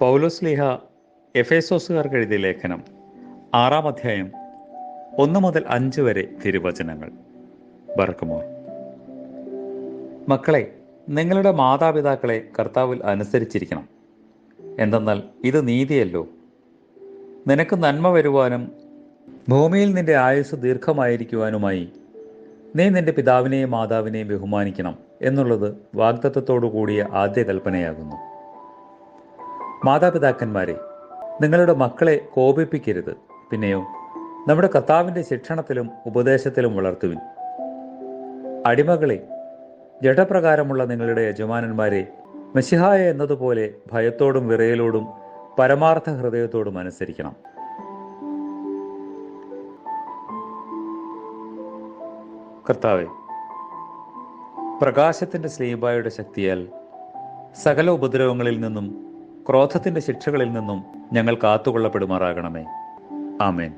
പൗലോസ്ലിഹ എഫേസോസുകാർക്ക് എഴുതിയ ലേഖനം ആറാം അധ്യായം ഒന്ന് മുതൽ അഞ്ച് വരെ തിരുവചനങ്ങൾ. ബർക്കുമോ മക്കളെ നിങ്ങളുടെ മാതാപിതാക്കളെ കർത്താവിൽ അനുസരിച്ചിരിക്കണം. എന്തെന്നാൽ ഇത് നീതിയല്ലോ. നിനക്ക് നന്മ വരുവാനും ഭൂമിയിൽ നിന്റെ ആയുസ് ദീർഘമായിരിക്കുവാനുമായി നീ നിന്റെ പിതാവിനെയും മാതാവിനെയും ബഹുമാനിക്കണം എന്നുള്ളത് വാഗ്ദത്തത്തോടു കൂടിയ ആദ്യ കൽപ്പനയാകുന്നു. മാതാപിതാക്കന്മാരെ നിങ്ങളുടെ മക്കളെ കോപിപ്പിക്കരുത്. പിന്നെയോ നമ്മുടെ കർത്താവിന്റെ ശിക്ഷണത്തിലും ഉപദേശത്തിലും വളർത്തുവിൻ. അടിമകളെ ജഡപ്രകാരമുള്ള നിങ്ങളുടെ യജമാനന്മാരെ മെസ്സിഹായ എന്നതുപോലെ ഭയത്തോടും വിറയലോടും പരമാർത്ഥ ഹൃദയത്തോടും അനുസരിക്കണം. കർത്താവെ പ്രകാശത്തിന്റെ സ്ലീബായുടെ ശക്തിയാൽ സകല ഉപദ്രവങ്ങളിൽ നിന്നും ക്രോധത്തിന്റെ ശിക്ഷകളിൽ നിന്നും ഞങ്ങൾ കാത്തുകൊള്ളപ്പെടുമാറാകണമേ. ആമേൻ.